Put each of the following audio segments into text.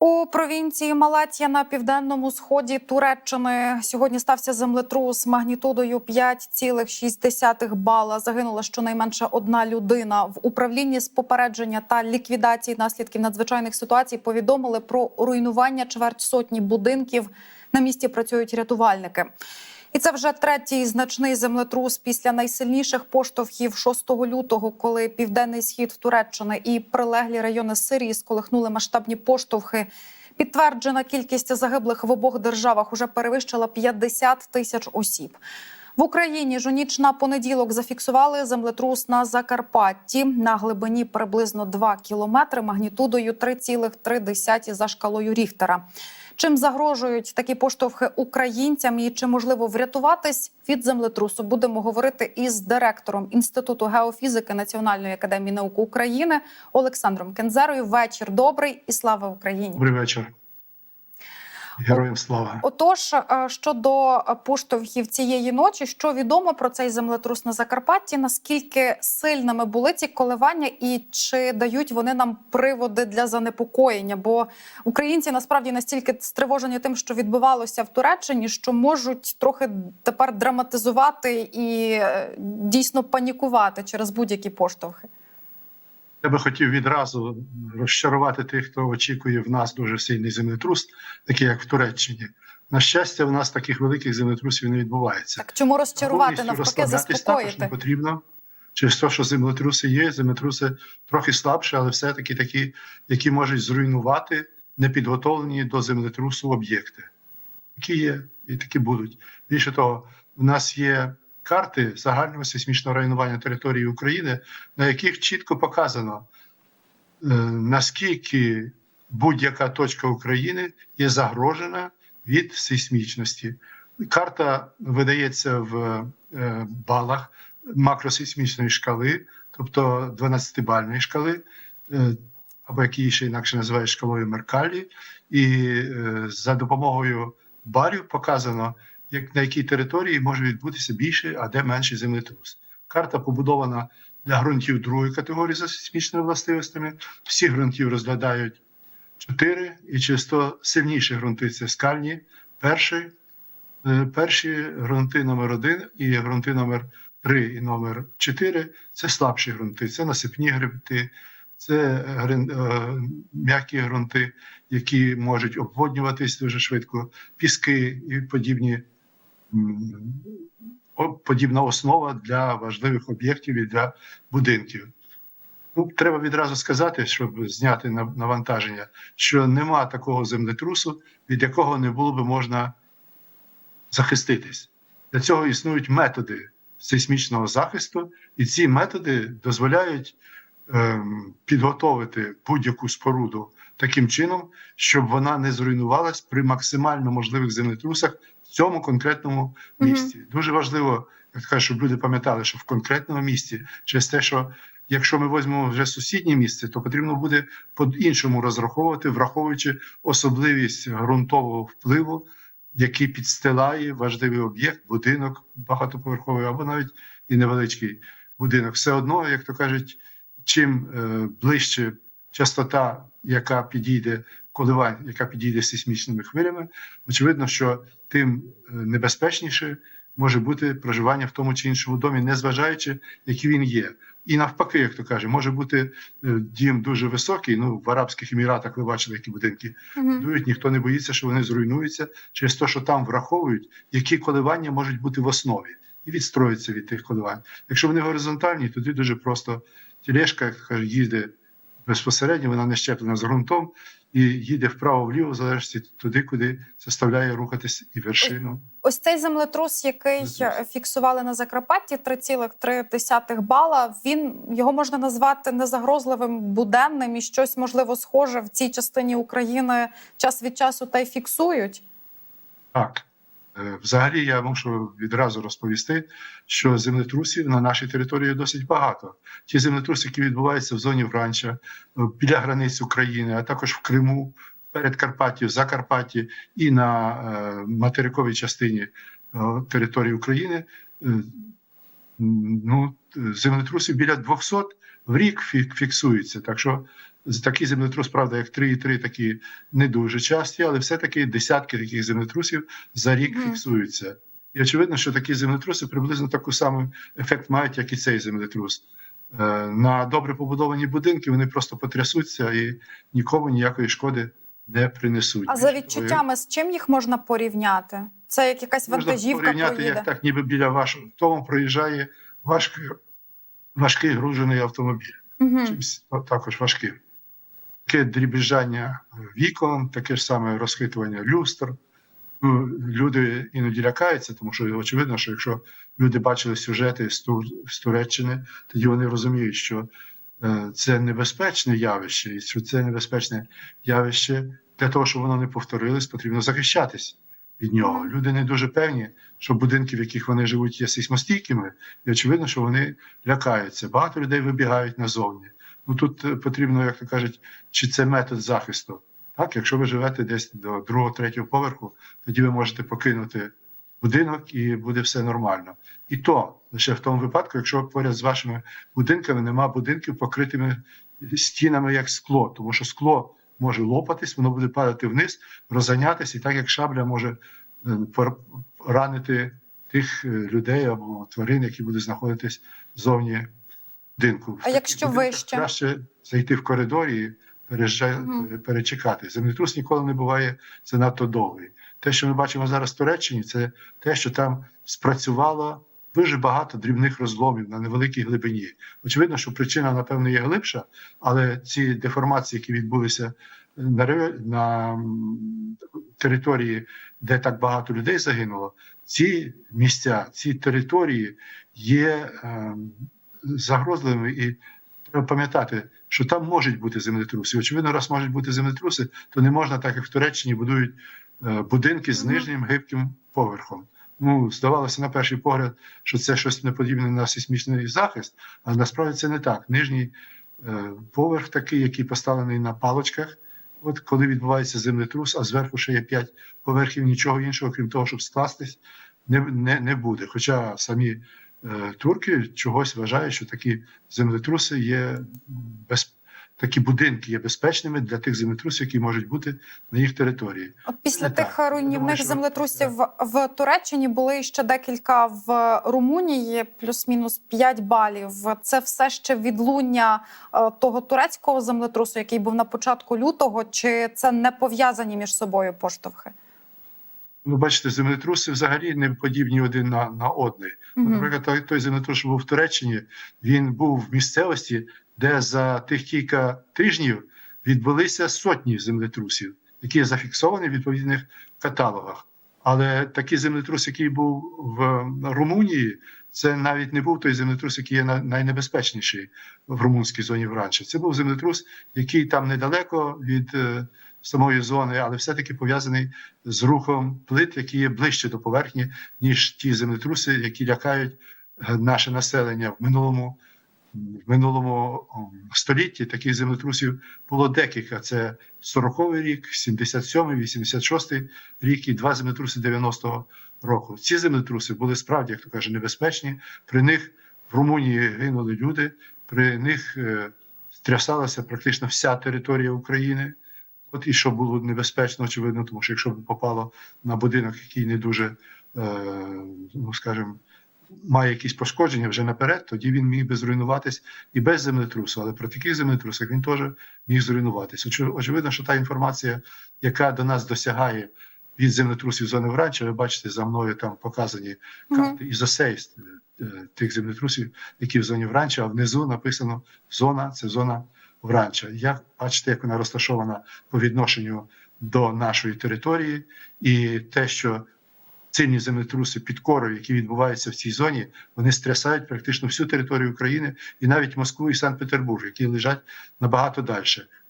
У провінції Малатія на південному сході Туреччини сьогодні стався землетрус магнітудою 5,6 бала. Загинула щонайменше одна людина. В управлінні з попередження та ліквідації наслідків надзвичайних ситуацій повідомили про руйнування чверть сотні будинків. На місці працюють рятувальники. І це вже третій значний землетрус після найсильніших поштовхів 6 лютого, коли південний схід Туреччини і прилеглі райони Сирії сколихнули масштабні поштовхи. Підтверджена кількість загиблих в обох державах уже перевищила 50 тисяч осіб. В Україні ж у ніч на понеділок зафіксували землетрус на Закарпатті на глибині приблизно 2 кілометри магнітудою 3,3 за шкалою Ріхтера. Чим загрожують такі поштовхи українцям і чи можливо врятуватись від землетрусу? Будемо говорити із директором інституту геофізики Національної академії наук України Олександром Кензерою. Вечір добрий і слава Україні. Добрий вечір. Героям слава. Отож, е, щодо поштовхів цієї ночі, що відомо про цей землетрус на Закарпатті? Наскільки сильними були ці коливання, і чи дають вони нам приводи для занепокоєння? Бо українці насправді настільки стривожені тим, що відбувалося в Туреччині, що можуть трохи тепер драматизувати і е, дійсно панікувати через будь-які поштовхи. Я би хотів відразу розчарувати тих, хто очікує в нас дуже сильний землетрус, такий як в Туреччині. На щастя, в нас таких великих землетрусів не відбувається. Так чому розчарувати навпаки також не заспокоїти? потрібно. Через те, що землетруси є, землетруси трохи слабші, але все-таки такі, які можуть зруйнувати непідготовлені до землетрусу об'єкти. Які є і такі будуть. Більше того, в нас є карти загального сейсмічного районування території України, на яких чітко показано, е, наскільки будь-яка точка України є загрожена від сейсмічності. Карта видається в е, балах макросейсмічної шкали, тобто 12-бальної шкали, е, або як її ще інакше називають шкалою Меркалі, і за допомогою балів показано, як на якій території може відбутися більше, а де менший землетрус. Карта побудована для ґрунтів другої категорії за сейсмічними властивостями. Всі ґрунтів розглядають чотири, і через сильніші ґрунти це скальні. Перший, е, перші ґрунти номер один і ґрунти номер 3 і номер 4 це слабші ґрунти, це насипні ґрунти, це грин- е, м'які ґрунти, які можуть обводнюватись дуже швидко, піски і подібні. Подібна основа для важливих об'єктів і для будинків. Ну, треба відразу сказати, щоб зняти на- навантаження, що нема такого землетрусу, від якого не було би можна захиститись. Для цього існують методи сейсмічного захисту, і ці методи дозволяють ем, підготовити будь-яку споруду таким чином, щоб вона не зруйнувалась при максимально можливих землетрусах в цьому конкретному місці. Дуже важливо, як кажуть, щоб люди пам'ятали, що в конкретному місці через те, що якщо ми візьмемо вже сусіднє місце, то потрібно буде по-іншому розраховувати, враховуючи особливість ґрунтового впливу, який підстилає важливий об'єкт, будинок багатоповерховий або навіть і невеличкий будинок. Все одно, як то кажуть, чим е, ближче частота, яка підійде коливань, яка підійде сейсмічними хвилями, очевидно, що тим е, небезпечніше може бути проживання в тому чи іншому домі, незважаючи, який він є. І навпаки, як то каже, може бути е, дім дуже високий. Ну в Арабських Еміратах ви бачили, які будинки будують, ніхто не боїться, що вони зруйнуються через те, що там враховують, які коливання можуть бути в основі, і відстроюються від тих коливань. Якщо вони горизонтальні, тоді дуже просто тележка, як каже, їде безпосередньо, вона не щеплена з ґрунтом і їде вправо-вліво, в залежності туди, куди заставляє рухатись і вершину. Ось цей землетрус, який е, фіксували на Закарпатті, 3,3 бала. Він його можна назвати незагрозливим буденним і щось можливо схоже в цій частині України час від часу та й фіксують. Так. Е, Взагалі, я мушу відразу розповісти, що землетрусів на нашій території досить багато. Ті землетруси, які відбуваються в зоні Вранча, е, біля границь України, а також в Криму, перед Карпаттю, в Закарпатті і на е, материковій частині території України. Ну, землетрусів біля 200 в рік фіксується. Так що Такий землетрус, правда, як 3,3, такі не дуже часті, але все-таки десятки таких землетрусів за рік Мгм. фіксуються. І очевидно, що такі землетруси приблизно таку самий ефект мають, як і цей землетрус. Е, На добре побудовані будинки вони просто потрясуться і нікому ніякої шкоди не принесуть. А за відчуттями, з чим їх можна порівняти? Це як якась можна вантажівка порівняти, проїде? як так, ніби біля вашого тому проїжджає важкий, важкий гружений автомобіль. Угу. чимось також важким. Таке дрібіжання вікон, таке ж саме розхитування люстр. Ну, люди іноді лякаються, тому що очевидно, що якщо люди бачили сюжети з, Тур, з Туреччини, тоді вони розуміють, що е, це небезпечне явище, і що це небезпечне явище для того, щоб воно не повторилось, потрібно захищатись від нього. Люди не дуже певні, що будинки, в яких вони живуть, є сейсмостійкими, і очевидно, що вони лякаються. Багато людей вибігають назовні. Ну тут е, потрібно, як то кажуть, чи це метод захисту. Так, якщо ви живете десь до другого, третього поверху, тоді ви можете покинути будинок і буде все нормально. І то лише в тому випадку, якщо поряд з вашими будинками нема будинків покритими стінами як скло, тому що скло може лопатись, воно буде падати вниз, розганятися, і так як шабля може е, ранити тих е, людей або тварин, які будуть знаходитись зовні будинку. А якщо вище? краще зайти в коридор і переїжджа- Мгм. перечекати. Землетрус ніколи не буває занадто довгий. Те, що ми бачимо зараз в Туреччині, це те, що там спрацювало дуже багато дрібних розломів на невеликій глибині. Очевидно, що причина, напевно, є глибша, але ці деформації, які відбулися на, на території, де так багато людей загинуло, ці місця, ці території є ем, загрозливими і треба пам'ятати, що там можуть бути землетруси. Очевидно, раз можуть бути землетруси, то не можна, так як в Туреччині будують е, будинки з нижнім гибким поверхом. Ну, здавалося на перший погляд, що це щось не подібне на сейсмічний захист, але насправді це не так. Нижній е, поверх такий, який поставлений на палочках. От коли відбувається землетрус, а зверху ще є п'ять поверхів, нічого іншого, крім того, щоб скластись, не, не, не буде. Хоча самі турки чогось вважають, що такі землетруси є без такі будинки є безпечними для тих землетрусів, які можуть бути на їх території. От після Не тих так. Руйнівних думаю, що- землетрусів в Туреччині були ще декілька в Румунії, плюс-мінус 5 балів. Це все ще відлуння е, того турецького землетрусу, який був на початку лютого, чи це не пов'язані між собою поштовхи? Ви бачите, землетруси взагалі не подібні один на, на одний. Мгм. Наприклад, той, той землетрус, що був в Туреччині, він був в місцевості, де за тих кілька тижнів відбулися сотні землетрусів, які зафіксовані в відповідних каталогах. Але такий землетрус, який був в Румунії, це навіть не був той землетрус, який є на- найнебезпечніший в румунській зоні вранче. Це був землетрус, який там недалеко від е, самої зони, але все-таки пов'язаний з рухом плит, які є ближче до поверхні, ніж ті землетруси, які лякають е, наше населення в минулому. В минулому столітті таких землетрусів було декілька. Це 40-й рік, 77-й, 86-й рік і два землетруси 90-го року. Ці землетруси були справді, як то каже, небезпечні. При них в Румунії гинули люди, при них е, стрясалася практично вся територія України. От і що було небезпечно, очевидно, тому що якщо б попало на будинок, який не дуже, е, ну скажімо, має якісь пошкодження вже наперед, тоді він міг би зруйнуватись і без землетрусу. Але при таких землетрусах він теж міг зруйнуватись. Оче- Очевидно, що та інформація, яка до нас досягає від землетрусів зони вранча, ви бачите, за мною там показані карти ізосейс е, тих землетрусів, які в зоні вранча, а внизу написано зона це зона вранча. Як бачите, як вона розташована по відношенню до нашої території, і те, що сильні землетруси під корою, які відбуваються в цій зоні, вони стрясають практично всю територію України і навіть Москву і Санкт-Петербург, які лежать набагато далі.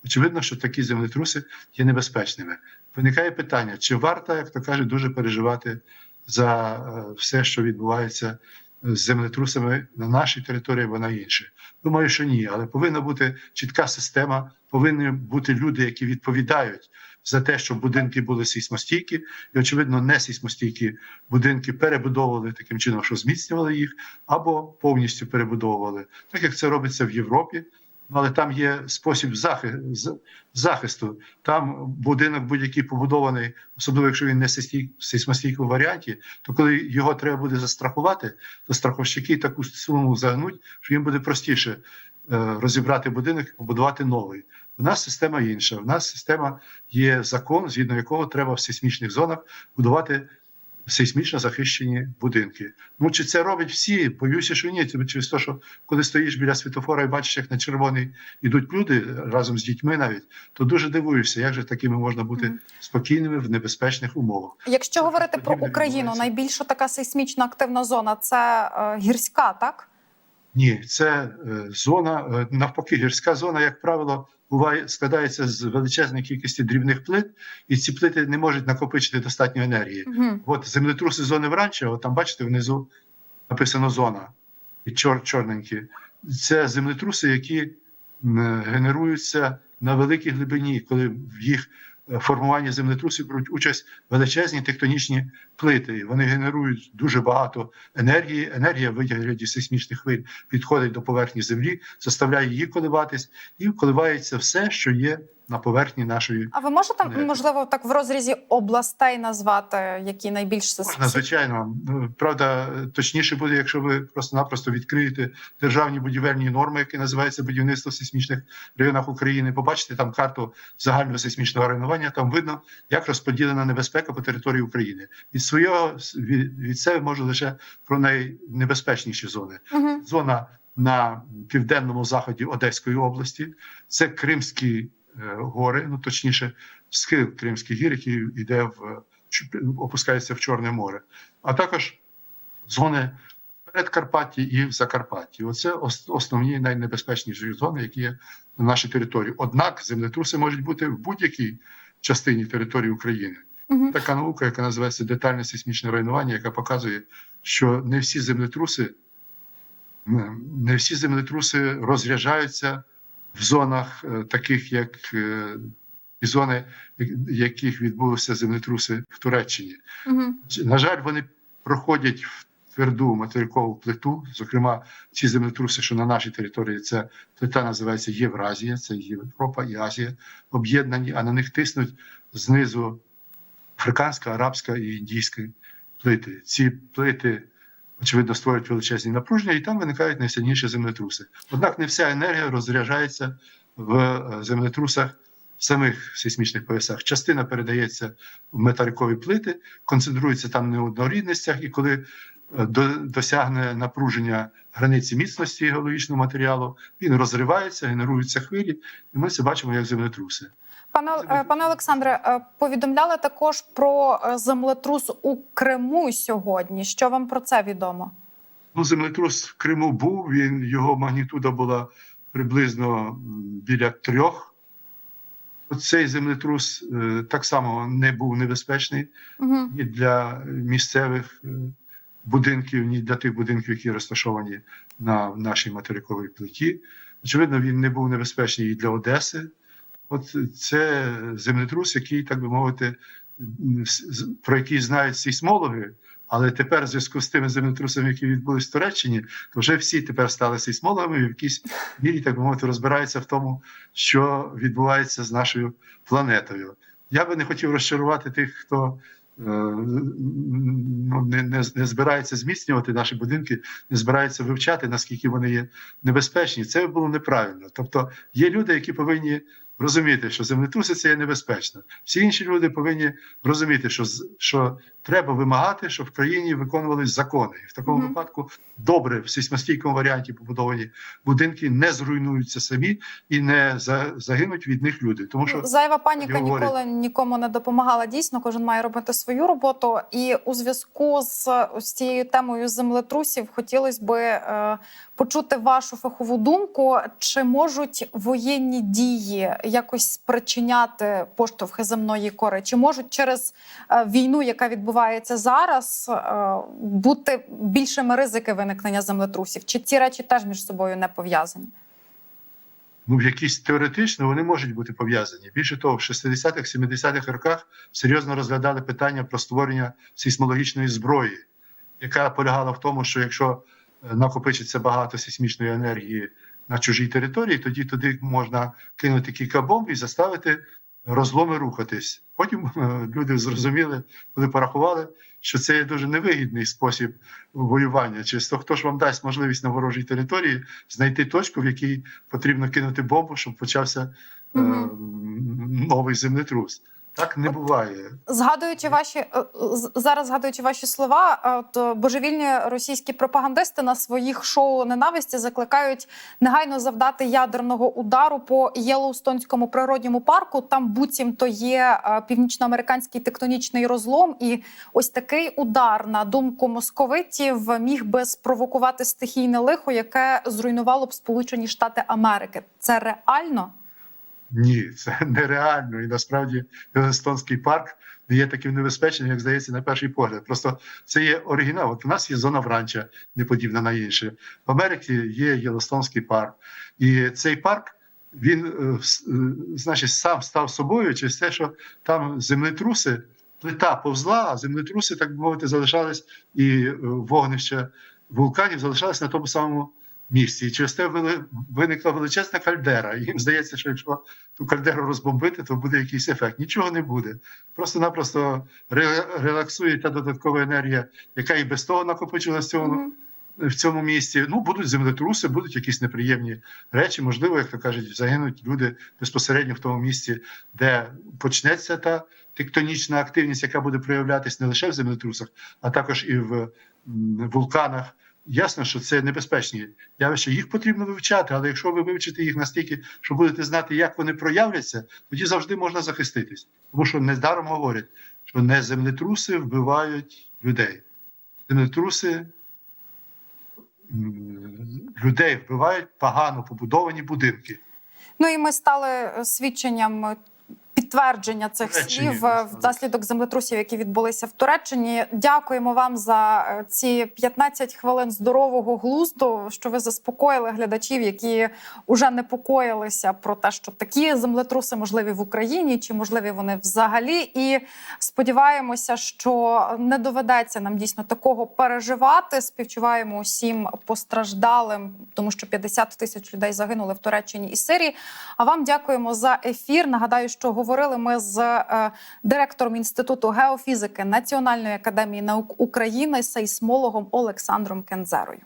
Очевидно, що такі землетруси є небезпечними. Виникає питання: чи варто, як то кажуть, дуже переживати за е, все, що відбувається з землетрусами на нашій території або на іншій. Думаю, що ні, але повинна бути чітка система, повинні бути люди, які відповідають за те, щоб будинки були сейсмостійкі, і очевидно, не сейсмостійкі будинки перебудовували таким чином, що зміцнювали їх, або повністю перебудовували, так як це робиться в Європі. Але там є спосіб захисту. Там будинок будь-який побудований, особливо якщо він не в сейсмостійкому варіанті, то коли його треба буде застрахувати, то страховщики таку суму загнуть, що їм буде простіше е, розібрати будинок і побудувати новий. У нас система інша. У нас система є закон, згідно якого треба в сейсмічних зонах будувати сейсмічно захищені будинки. Ну чи це роблять всі? Боюся, що ні. Через те, що коли стоїш біля світофора і бачиш, як на червоний ідуть люди разом з дітьми, навіть то дуже дивуєшся, як же такими можна бути спокійними в небезпечних умовах. Якщо говорити про Україну, найбільша така сейсмічно активна зона це е, гірська, так? Ні, це е, зона е, навпаки, гірська зона, як правило, буває складається з величезної кількості дрібних плит, і ці плити не можуть накопичити достатньо енергії. Угу. От землетруси зони вранча, от там бачите, внизу написано зона і чор, чорненькі. Це землетруси, які генеруються на великій глибині, коли їх е, формуванні землетрусів беруть участь величезні тектонічні плити. Вони генерують дуже багато енергії. Енергія в вигляді сейсмічних хвиль підходить до поверхні землі, заставляє її коливатись, і коливається все, що є на поверхні нашої А ви можете Не. можливо так в розрізі областей назвати, які найбільш Можна, звичайно. Ну, Правда, точніше буде, якщо ви просто-напросто відкриєте державні будівельні норми, які називаються будівництво в сейсмічних районах України. Побачите там карту загального сейсмічного районування. Там видно, як розподілена небезпека по території України. Від свого від, від себе можу лише про найнебезпечніші зони. Угу. Зона на південному заході Одеської області це Кримські е, гори, ну точніше, схил Кримських гір, який йде в е, опускається в Чорне море, а також зони Передкарпатті і в Закарпатті. Оце основні найнебезпечніші зони, які є на нашій території. Однак землетруси можуть бути в будь-якій частині території України. Угу. Така наука, яка називається детальне сейсмічне руйнування, яка показує, що не всі землетруси, не всі землетруси розряджаються в зонах, е, таких як е, і зони, яких відбулися землетруси в Туреччині. Угу. На жаль, вони проходять в тверду материкову плиту. Зокрема, ці землетруси, що на нашій території, це плита називається Євразія, це Європа і Азія об'єднані, а на них тиснуть знизу африканська, арабська і індійська плити. Ці плити, очевидно, створюють величезні напруження, і там виникають найсильніші землетруси. Однак не вся енергія розряджається в е, землетрусах в самих сейсмічних поясах. Частина передається в металікові плити, концентрується там на однорідностях, і коли е, до, досягне напруження границі міцності геологічного матеріалу, він розривається, генеруються хвилі, і ми це бачимо як землетруси. Пане е, пане Олександре, е, повідомляли також про е, землетрус у Криму сьогодні. Що вам про це відомо? Ну, землетрус в Криму був. Він його магнітуда була приблизно біля трьох. Цей землетрус так само не був небезпечний Угу. ні для місцевих будинків, ні для тих будинків, які розташовані на нашій материковій плиті. Очевидно, він не був небезпечний і для Одеси. От це землетрус, який, так би мовити, про який знають сейсмологи. Але тепер, в зв'язку з тими землетрусами, які відбулись в Туреччині, то вже всі тепер стали сейсмологами і в якійсь мірі, так би мовити, розбираються в тому, що відбувається з нашою планетою. Я би не хотів розчарувати тих, хто е, ну, не, не, не збирається зміцнювати наші будинки, не збирається вивчати, наскільки вони є небезпечні. Це було неправильно. Тобто є люди, які повинні розуміти, що землетруси це є небезпечно. Всі інші люди повинні розуміти, що, що треба вимагати, щоб в країні виконувались закони. І в такому Мгм. випадку добре в сейсмостійкому варіанті побудовані будинки не зруйнуються самі і не за, загинуть від них люди. Тому що Зайва паніка говорять. ніколи нікому не допомагала. Дійсно, кожен має робити свою роботу. І у зв'язку з ось цією темою землетрусів хотілося би е, почути вашу фахову думку. Чи можуть воєнні дії якось спричиняти поштовхи земної кори? Чи можуть через е, війну, яка відбувається зараз, е, бути більшими ризики виникнення землетрусів? Чи ці речі теж між собою не пов'язані? ну, якісь теоретично вони можуть бути пов'язані. Більше того, в 60-х, 70-х роках серйозно розглядали питання про створення сейсмологічної зброї, яка полягала в тому, що якщо е, накопичиться багато сейсмічної енергії на чужій території, тоді туди можна кинути кілька бомб і заставити розломи рухатись. Потім е, люди зрозуміли, коли порахували, що це є дуже невигідний спосіб воювання. Чисто то, хто ж вам дасть можливість на ворожій території знайти точку, в якій потрібно кинути бомбу, щоб почався е, новий землетрус. Так не буває. Згадуючи ваші е, зараз, згадуючи ваші слова, е, то божевільні російські пропагандисти на своїх шоу ненависті закликають негайно завдати ядерного удару по Єлоустонському природньому парку. Там буцімто є е, північноамериканський тектонічний розлом, і ось такий удар, на думку московитів, міг би спровокувати стихійне лихо, яке зруйнувало б Сполучені Штати Америки. Це реально? Ні, це нереально. І насправді Єлистонський парк є таким небезпечним, як здається, на перший погляд. Просто це є оригінал. От у нас є зона Вранча, не подібна на інше. В Америці є Єлистонський парк. І цей парк. Він, е, е, значить, сам став собою через те, що там землетруси, плита повзла, а землетруси, так би мовити, залишались, і е, вогнища вулканів залишались на тому самому місці. І через те виникла величезна кальдера. І їм здається, що якщо ту кальдеру розбомбити, то буде якийсь ефект. Нічого не буде. Просто-напросто релаксує та додаткова енергія, яка і без того накопичилась в цьому, Мгм. в цьому місці. Ну, будуть землетруси, будуть якісь неприємні речі. Можливо, як то кажуть, загинуть люди безпосередньо в тому місці, де почнеться та тектонічна активність, яка буде проявлятися не лише в землетрусах, а також і в вулканах. Ясно, що це небезпечні явища. Їх потрібно вивчати, але якщо ви вивчите їх настільки, що будете знати, як вони проявляться, тоді завжди можна захиститись. Тому що недаром говорять, що не землетруси вбивають людей. Землетруси людей вбивають погано побудовані будинки. Ну і ми стали свідченням підтвердження цих Туреччині, слів е, внаслідок землетрусів, які відбулися в Туреччині. Дякуємо вам за е, ці 15 хвилин здорового глузду, що ви заспокоїли глядачів, які уже непокоїлися про те, що такі землетруси можливі в Україні, чи можливі вони взагалі. І сподіваємося, що не доведеться нам дійсно такого переживати. Співчуваємо усім постраждалим, тому що 50 тисяч людей загинули в Туреччині і Сирії. А вам дякуємо за ефір. Нагадаю, що говорили ми з е, директором інституту геофізики Національної академії наук України, сейсмологом Олександром Кензерою.